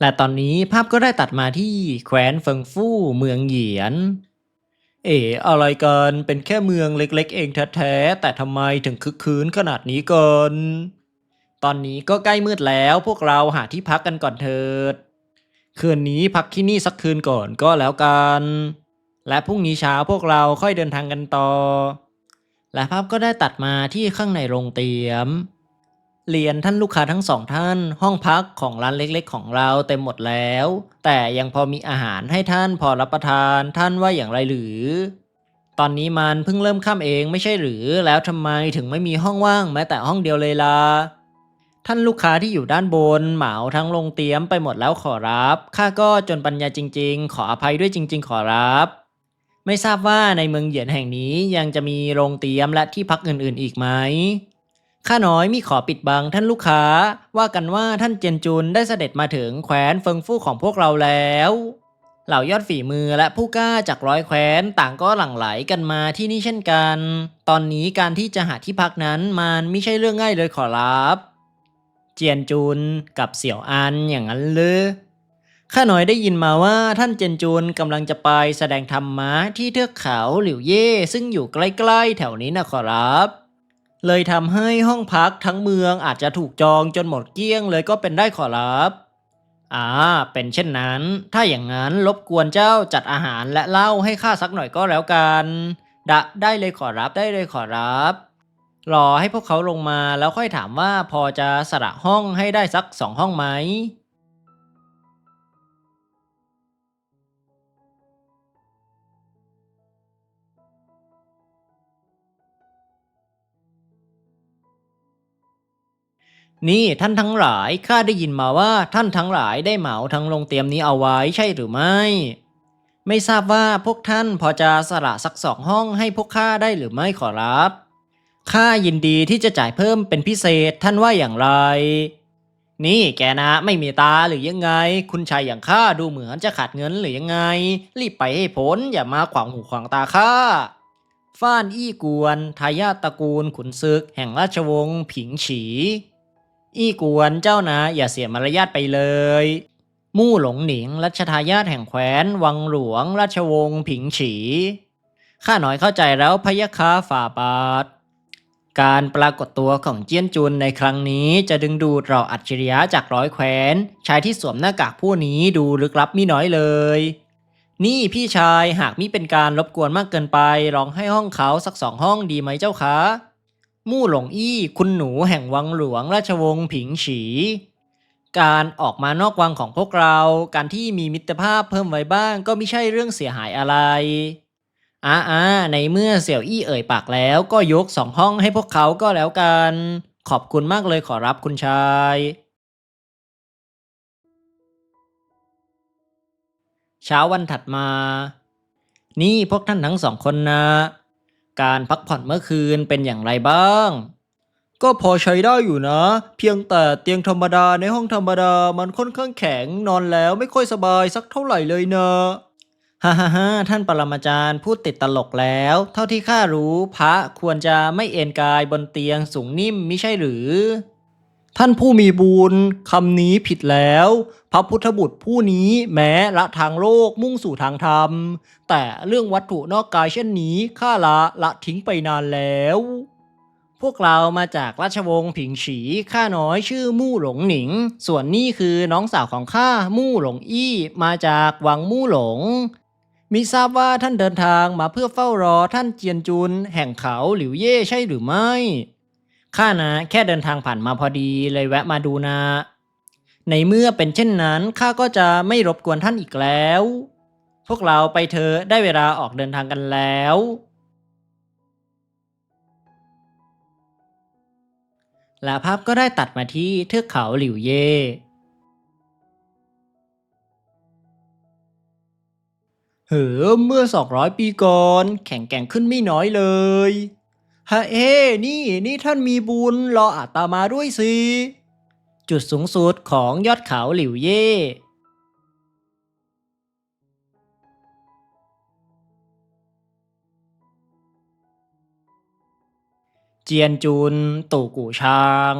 และตอนนี้ภาพก็ได้ตัดมาที่แคว้นเฟิงฟู่เมืองเหยียน เอ๋อะไรกันเป็นแค่เมืองเล็กๆ เองแท้ๆแต่ทำไมถึงคึกคืนขนาดนี้กันตอนนี้ก็ใกล้มืดแล้วพวกเราหาที่พักกันก่อนเถิด คืนนี้พักที่นี่สักคืนก่อนก็แล้วกัน และพรุ่งนี้เช้าพวกเราค่อยเดินทางกันต่อ และภาพก็ได้ตัดมาที่ข้างในโรงเตรียม เรียนท่านลูกค้าทั้งสองท่าน ห้องพักของร้านเล็กๆ ของเราเต็มหมดแล้ว แต่ยังพอมีอาหารให้ท่านพอรับประทานท่านว่าอย่างไรหรือ ตอนนี้มันเพิ่งเริ่มค่ำเองไม่ใช่หรือ แล้วทำไมถึงไม่มีห้องว่างแม้แต่ห้องเดียวเลยล่ะท่านลูกค้าที่อยู่ด้านบนเหมาทั้งโรงเตียมไปหมดแล้วขอรับข้าก็จนปัญญาจริง ๆ ขออภัยด้วยจริง ๆ ขอรับ ไม่ทราบว่าในเมืองเหยียนแห่งนี้ยังจะมีโรงเตียมและที่พักอื่นๆ อีกไหม ข้าน้อยมีขอปิดบังท่านลูกค้า ว่ากันว่าท่านเจียนจุนได้เสด็จมาถึงแคว้นเฟิงฟู่ของพวกเราแล้ว เหล่ายอดฝีมือและผู้กล้าจากร้อยแคว้นต่างก็หลั่งไหลกันมาที่นี่เช่นกัน ตอนนี้การที่จะหาที่พักนั้นมันไม่ใช่เรื่องง่ายเลยขอรับ เจียนจุนกับเสี่ยวอันอย่างนั้นเลยข้าน้อยได้ยินมาว่าท่านเจียนจุนกำลังจะไปแสดงธรรมะที่เทือกเขาหลิวเย่ซึ่งอยู่ใกล้ๆแถวนี้นะขอรับ เลยทำให้ห้องพักทั้งเมืองอาจจะถูกจองจนหมดเกลี้ยงเลยก็เป็นได้ขอรับอ่า เป็นเช่นนั้น ถ้าอย่างนั้นรบกวนเจ้าจัดอาหารและเหล้าให้ข้าสักหน่อยก็แล้วกัน ดะ ได้เลยขอรับ ได้เลยขอรับ รอให้พวกเขาลงมาแล้วค่อยถามว่าพอจะสละห้องให้ได้สักสองห้องไหม นี่ท่านทั้งหลายข้าได้ยินมาว่าท่านทั้งหลายได้เหมาทั้งโรงเตรียมนี้เอาไว้ใช่หรือไม่ ไม่ทราบว่าพวกท่านพอจะสละสักสองห้องให้พวกข้าได้หรือไม่ขอรับข้ายินดีที่จะจ่ายเพิ่มเป็นพิเศษท่านว่าอย่างไร นี่แกนะไม่มีตาหรือยังไง คุณชายอย่างข้าดูเหมือนจะขาดเงินหรือยังไง รีบไปให้พ้นอย่ามาขวางหูขวางตาข้าฟ้านอี้กวนทายาทตระกูลขุนศึก แห่งราชวงศ์ผิงฉี อี้กวนเจ้านะอย่าเสียมารยาทไปเลย มู่หลงหนิงรัชทายาทแห่งแคว้น วังหลวง ราชวงศ์ผิงฉี ข้าหน่อยเข้าใจแล้วพะยะค้าฝ่าบาท การปรากฏตัวของเจียนจุนในครั้งนี้จะดึงดูดเราอัจฉริยะจากร้อยแคว้น ชายที่สวมหน้ากากผู้นี้ดูลึกลับมิน้อยเลยนี่พี่ชายหากมิเป็นการรบกวนมากเกินไปลองให้ห้องเขาสักสองห้องดีไหมเจ้าคะ มู่หลงอี้คุณหนูแห่งวังหลวงราชวงศ์ผิงฉี การออกมานอกวังของพวกเรา การที่มีมิตรภาพเพิ่มไว้บ้าง ก็ไม่ใช่เรื่องเสียหายอะไรอ่าอ่าในเมื่อเสี่ยวอี้เอ่ยปากแล้วก็ยกสองห้องให้พวกเขาก็แล้วกัน ขอบคุณมากเลยขอรับคุณชาย เช้าวันถัดมา นี่พวกท่านทั้งสองคนนะ การพักผ่อนเมื่อคืนเป็นอย่างไรบ้าง ก็พอใช้ได้อยู่นะ เพียงแต่เตียงธรรมดาในห้องธรรมดามันค่อนข้างแข็งนอนแล้วไม่ค่อยสบายสักเท่าไหร่เลยนะฮ่าฮ่าฮ่าท่านปรมาจารย์พูดติดตลกแล้ว เท่าที่ข้ารู้พระควรจะไม่เอนกายบนเตียงสูงนิ่มมิใช่หรือ ท่านผู้มีบุญคำนี้ผิดแล้ว พระพุทธบุตรผู้นี้แม้ละทางโลกมุ่งสู่ทางธรรม แต่เรื่องวัตถุนอกกายเช่นนี้ข้าละละทิ้งไปนานแล้ว พวกเรามาจากราชวงศ์ผิงฉีข้าน้อยชื่อมู่หลงหนิง ส่วนนี่คือน้องสาวของข้ามู่หลงอี้มาจากวังมู่หลงมิทราบว่าท่านเดินทางมาเพื่อเฝ้ารอท่านเจียนจุน แห่งเขาหลิวเย่ใช่หรือไม่ ข้านะแค่เดินทางผ่านมาพอดีเลยแวะมาดูนะ ในเมื่อเป็นเช่นนั้นข้าก็จะไม่รบกวนท่านอีกแล้ว พวกเราไปเถอะได้เวลาออกเดินทางกันแล้ว และภาพก็ได้ตัดมาที่เทือกเขาหลิวเย่เฮ้อเมื่อ 200 ปีก่อน แข่งแกร่งขึ้นไม่น้อยเลย ฮะเอ้นี่นี่ท่านมีบุญรออาตมาด้วยสิ จุดสูงสุดของยอดเขาหลิวเย่ เจียนจุนตู่กู่ชาง